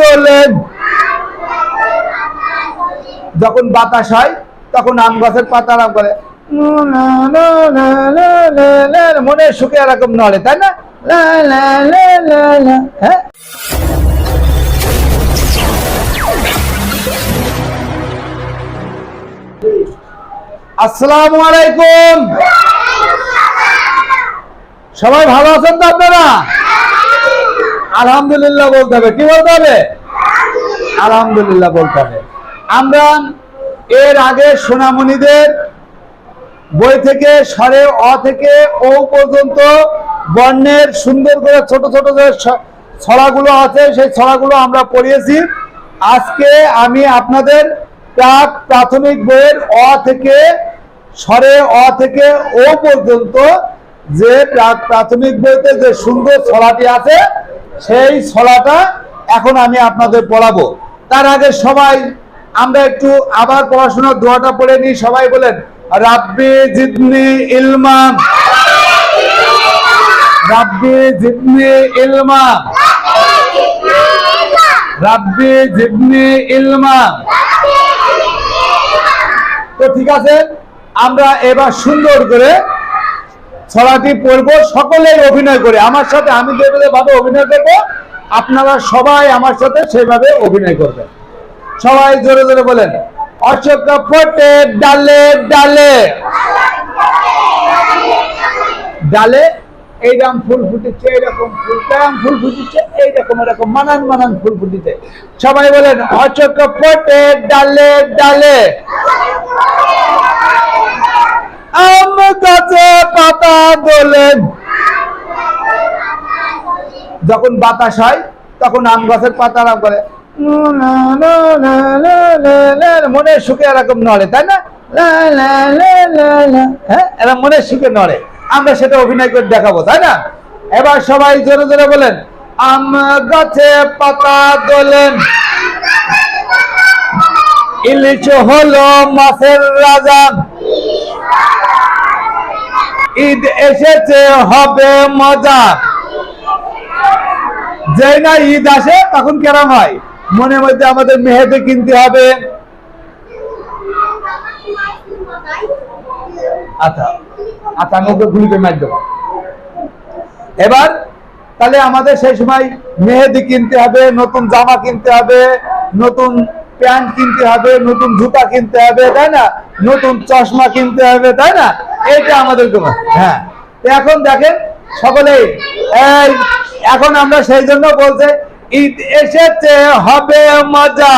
দোলেন যখন বাতাস হয়, তখন আম গাছের পাতা আরাম করে। মনে সুখে এরকম নড়ে, তাই না। হ্যাঁ? আসসালামু আলাইকুম। সবাই ভালো আছেন তো আপনারা? আলহামদুলিল্লাহ বলতে হবে। কি বলতে হবে? আলহামদুলিল্লাহ বলতে হবে। আমরা এর আগে সোনামণিদের বই থেকে স্বরে অ থেকে ও পর্যন্ত বর্ণের সুন্দর করে ছোট ছোট যে ছড়াগুলো আছে, সেই ছড়াগুলো আমরা পড়িয়েছি। আজকে আমি আপনাদের প্রাক প্রাথমিক বইয়ের অ থেকে স্বরে অ থেকে ও পর্যন্ত যে প্রাক প্রাথমিক বইতে যে সুন্দর ছড়াটি আছে সেই ছলাটা এখন আমি আপনাদের পড়াবো। তার আগে সবাই, আমরা একটু আবার পড়াশোনার দোয়াটা পড়ে নিই। সবাই বলেন, রাব্বি জিদনি ইলমান। রাব্বি জিদনি ইলমান। রাব্বি জিদনি ইলমান। তো ঠিক আছে, আমরা এবার সুন্দর করে ছড়াটি পড়ব সকলেই অভিনয় করে। আমার সাথে আমি যেভাবে ভাবে অভিনয় করব, আপনারা সবাই আমার সাথে সেইভাবে অভিনয় করবেন সবাই জোরে জোরে বলেন, অশোক ফোটে ডালে ডালে। ডালে এইরকম ফুল ফুটেছে, এইরকম ফুল কেরম ফুল ফুটেছে, এইরকম এরকম মানান মানান ফুল ফুটেছে। সবাই বলেন, অশোক ফোটে ডালে ডালে। আম গাছে পাতা দোলেন যখন বাতাস হয়, তখন আম গাছের পাতা আরাম করে। মনে সুখে এরকম নড়ে, তাই না। হ্যাঁ এরা মনে সুখে নড়ে। আমরা সেটা অভিনয় করে দেখাবো, তাই না? এবার সবাই জোরে জোরে বলেন, আম গাছে পাতা দোলেন ইলিশ হলো মাছের রাজা। ঈদ এসেছে, হবে মজা। যেই না ঈদ আসে, তখন কেরাম হয়। মনে মধ্যে আমাদের মেহেদি কিনতে হবে। আচ্ছা আচ্ছা আমি ওকে গুলি মার দেবো। এবার, তাহলে আমাদের সেই সময় মেহেদি কিনতে হবে, নতুন জামা কিনতে হবে, নতুন প্যান্ট কিনতে হবে, নতুন জুতা কিনতে হবে, তাই না? নতুন চশমা কিনতে হবে, তাই না? এইটা আমাদের কোনো হ্যাঁ। এখন দেখেন সকলেই এই, এখন আমরা সেই জন্য বলছে ঈদ এসেছে, হবে মজা।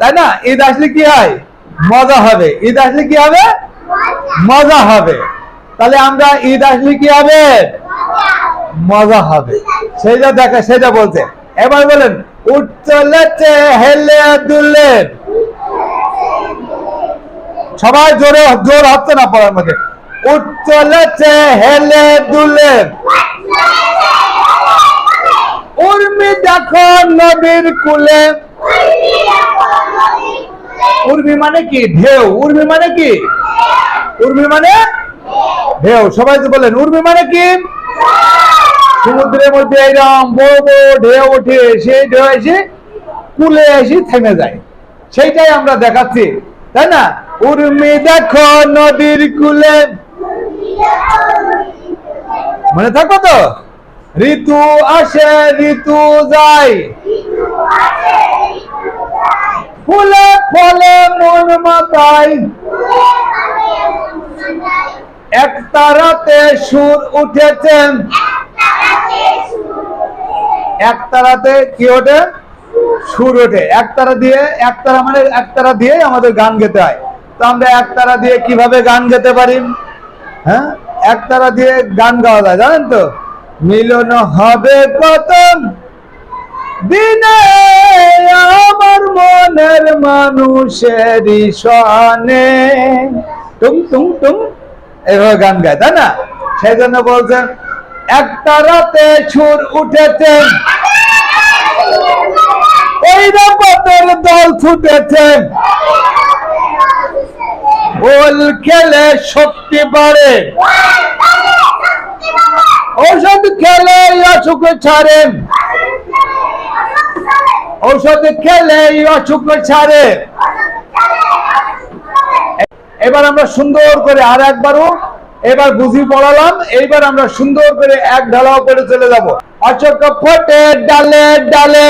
তাই না? ঈদ আসলে কি হয়? মজা হবে। ঈদ আসলে কি হবে? মজা হবে। তাহলে আমরা ঈদ আসলে কি হবে? মজা হবে। সেটা দেখা সেটা বলছে এবার বলেন উচ্চলেছে হেলে দুলেন সবাই জোরে, জোর হচ্ছে না পড়ার মধ্যে। উচ্চলেছে, হেলে দুলেন উর্মি দেখো নদীর কুলে। উর্মি মানে কি? ঢেউ। উর্মি মানে কি? উর্মি মানে? ঢেউ। সবাই তো বলেন, উর্মি মানে কি? সমুদ্রের মধ্যে এরকম বড় বড় ঢেউ ওঠে সেই ঢেউ এসে কুলে এসে থেমে যায়। সেইটাই আমরা দেখাচ্ছি, তাই না? উর্মি দেখো নদীর কুলে। মনে থাকো তো? ঋতু আসে, ঋতু যায়। ফুলে ফলে মন মাতায়। এক তারাতে সুর উঠেছেন এক তারাতে কি ওঠে? সুর ওঠে। এক তারা দিয়ে এক তারা মানে এক তারা দিয়ে আমাদের গান গেতে হয়। তো আমরা এক তারা দিয়ে কীভাবে গান গেতে পারি? হ্যাঁ? এক তারা দিয়ে গান গাওয়া যায়, জানেন তো? মিলন হবে কত দিনে আমার মনের মানুষের টুম টুম টুম এভাবে গান গায়, তাই না? সেই জন্য বলছেন একটা রাতে সুর উঠেছে। ওই রাতের দল ছুটেছে। ওল খেলে শক্তি বাড়ে। ঔষধ খেলে অসুখ ছাড়ে। ঔষধ খেলে অসুখ ছাড়ে। এবার আমরা সুন্দর করে আর একবারও এবার বুঝি পড়ালাম, এইবার আমরা সুন্দর করে এক ঢালাও করে চলে যাব। অচক ফটে ডালে ডালে।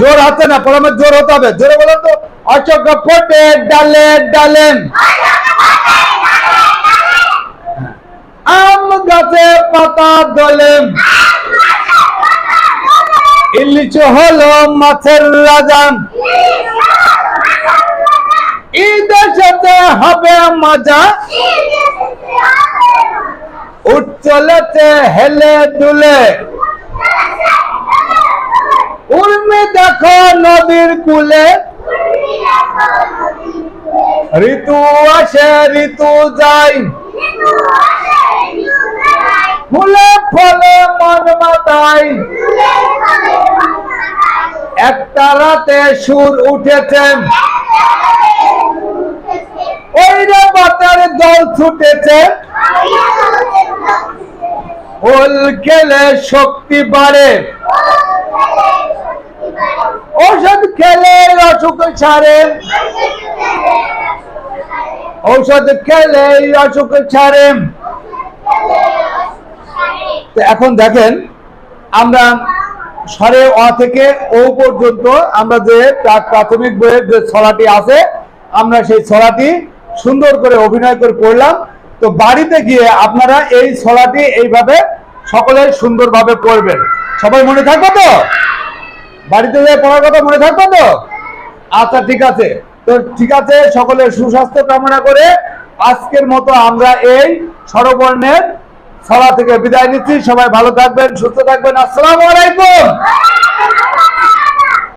জোর হাতে না পড়ামের জোর হতে হবে। জোরে বলেন তো। অচক ফটে, ডালে ডালে। আম গাছে পাতা দলে। ইলিশ হলো মাছের রাজা। ঈদের সাথে হবে মজা। উঠ চলেছে হেলে দুলে। উর্মি দেখো নদীর কুলে। ঋতু আসে, ঋতু যায়। ফুলে ফলে মন মাতায়। একটা রাতে সুর উঠেছে। ওই রে বাতার দল ছুটেছে। হোল খেলে শক্তি বাড়ে। ঔষধ খেলে অসুখ ছাড়ে। ঔষধ খেলে অসুখ ছাড়ে। তো এখন দেখেন, আমরা স্বরে অ থেকে ও পর্যন্ত আমরা যে প্রা- প্রাথমিক বইয়ের যে ছড়াটি আছে, আমরা সেই ছড়াটি সুন্দর করে অভিনয় করে পড়লাম। তো বাড়িতে গিয়ে আপনারা এই ছড়াটি এইভাবে সকলে সুন্দরভাবে পড়বেন। সবাই মনে থাকবে তো? বাড়িতে যাই পড়ার কথা মনে থাকবে তো? আচ্ছা ঠিক আছে। তো ঠিক আছে, সকলের সুস্বাস্থ্য কামনা করে আজকের মতো আমরা এই সরবর্ণের ছড়া থেকে বিদায় নিচ্ছি। সবাই ভালো থাকবেন, সুস্থ থাকবেন। আসসালামু আলাইকুম!